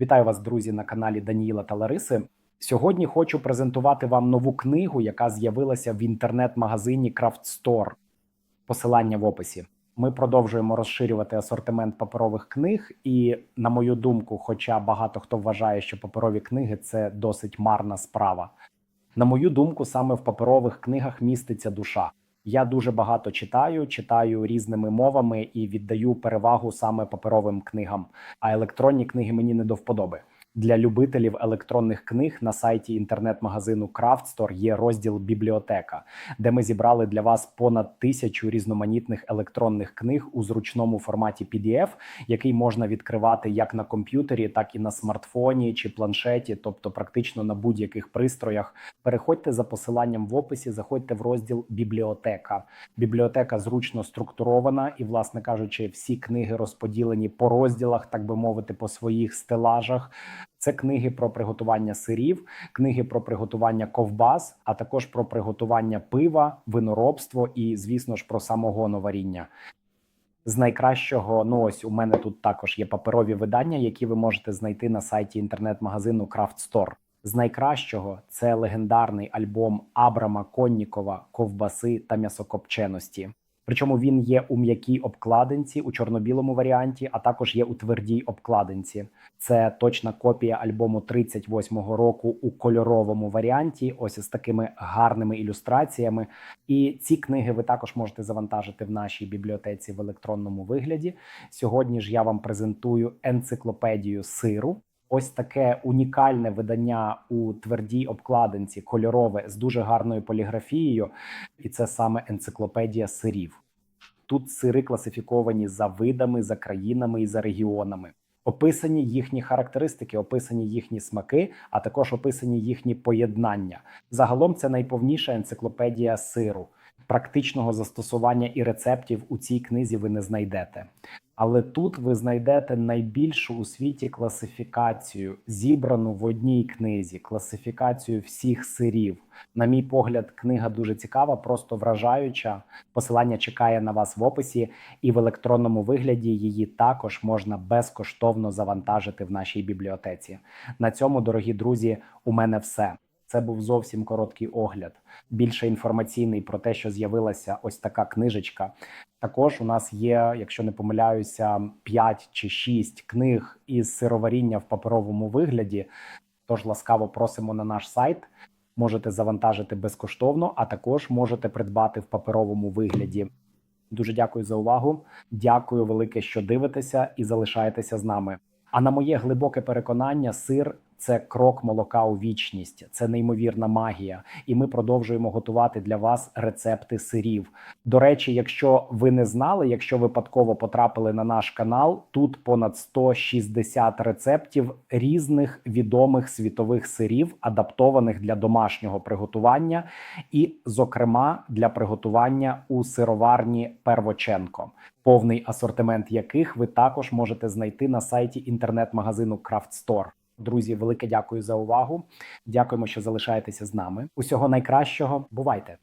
Вітаю вас, друзі, на каналі Даніїла та Лариси. Сьогодні хочу презентувати вам нову книгу, яка з'явилася в інтернет-магазині Craft Store. Посилання в описі. Ми продовжуємо розширювати асортимент паперових книг, і на мою думку, хоча багато хто вважає, що паперові книги це досить марна справа. На мою думку, саме в паперових книгах міститься душа. Я дуже багато читаю, читаю різними мовами і віддаю перевагу саме паперовим книгам. А електронні книги мені не до вподоби. Для любителів електронних книг на сайті інтернет-магазину Store є розділ бібліотека, де ми зібрали для вас понад тисячу різноманітних електронних книг у зручному форматі PDF, який можна відкривати як на комп'ютері, так і на смартфоні чи планшеті, тобто практично на будь-яких пристроях. Переходьте за посиланням в описі, заходьте в розділ бібліотека. Бібліотека зручно структурована, і, власне кажучи, всі книги розподілені по розділах, так би мовити, по своїх стелажах. Це книги про приготування сирів, книги про приготування ковбас, а також про приготування пива, виноробство і, звісно ж, про самогоноваріння. З найкращого, ну ось у мене тут також є паперові видання, які ви можете знайти на сайті інтернет-магазину Craft Store. З найкращого це легендарний альбом Абрама Коннікова Ковбаси та м'ясокопченості. Причому він є у м'якій обкладинці у чорно-білому варіанті, а також є у твердій обкладинці. Це точна копія альбому 38-го року у кольоровому варіанті. Ось із такими гарними ілюстраціями. І ці книги ви також можете завантажити в нашій бібліотеці в електронному вигляді. Сьогодні ж я вам презентую енциклопедію сиру. Ось таке унікальне видання у твердій обкладинці, кольорове з дуже гарною поліграфією, і це саме енциклопедія сирів. Тут сири класифіковані за видами, за країнами і за регіонами. Описані їхні характеристики, описані їхні смаки, а також описані їхні поєднання. Загалом це найповніша енциклопедія сиру. Практичного застосування і рецептів у цій книзі ви не знайдете. Але тут ви знайдете найбільшу у світі класифікацію, зібрану в одній книзі, класифікацію всіх сирів. На мій погляд, книга дуже цікава, просто вражаюча. Посилання чекає на вас в описі, і в електронному вигляді її також можна безкоштовно завантажити в нашій бібліотеці. На цьому, дорогі друзі, у мене все. Це був зовсім короткий огляд. Більше інформаційний про те, що з'явилася ось така книжечка. Також у нас є, якщо не помиляюся, 5 чи 6 книг із сироваріння в паперовому вигляді. Тож ласкаво просимо на наш сайт. Можете завантажити безкоштовно, а також можете придбати в паперовому вигляді. Дуже дякую за увагу. Дякую велике, що дивитеся і залишаєтеся з нами. А на моє глибоке переконання, сир це крок молока у вічність, це неймовірна магія, і ми продовжуємо готувати для вас рецепти сирів. До речі, якщо ви не знали, якщо випадково потрапили на наш канал, тут понад 160 рецептів різних відомих світових сирів, адаптованих для домашнього приготування, і, зокрема, для приготування у сироварні Первоченко. Повний асортимент яких ви також можете знайти на сайті інтернет-магазину Store. Друзі, велике дякую за увагу. Дякуємо, що залишаєтеся з нами. Усього найкращого. Бувайте!